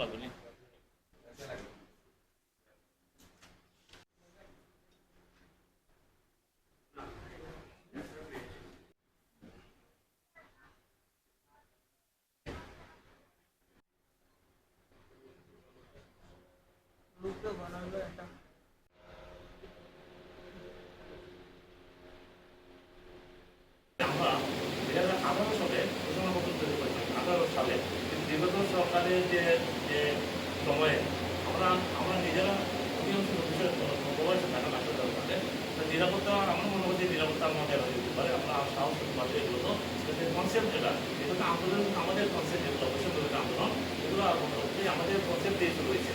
লাগবে না আমরা দুই হাজার আঠারো সালে ঘোষণা তৈরি করেছিলাম আঠারো সালে। বিগত সরকারের যে যে সময়ে আমরা আমরা নিজেরা অধিকাংশ বিষয়ে প্রবাসে থাকা নাটক দরকারে নিরাপত্তা, আমার মনে হয় যে নিরাপত্তা আমাদের হয়ে যেতে পারে। আমরা সাহস পারি এগুলো তো। যে কনসেপ্ট যেটা এগুলো আন্দোলন, আমাদের কনসেপ্ট যেগুলো অবশ্যই আন্দোলন, এগুলো হচ্ছে আমাদের কনসেপ্ট দিয়ে শুরু হয়েছে।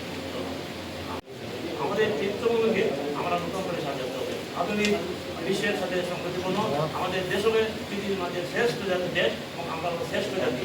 আমাদের চিত্রভূমিকে আমরা নতুন করে সাজাতে হবে। আধুনিক বিশ্বের সাথে সংগতিপূর্ণ, আমাদের দেশ হবে পৃথিবীর মাঝে শ্রেষ্ঠ জাতি দেশ এবং আমরা শ্রেষ্ঠ জাতি।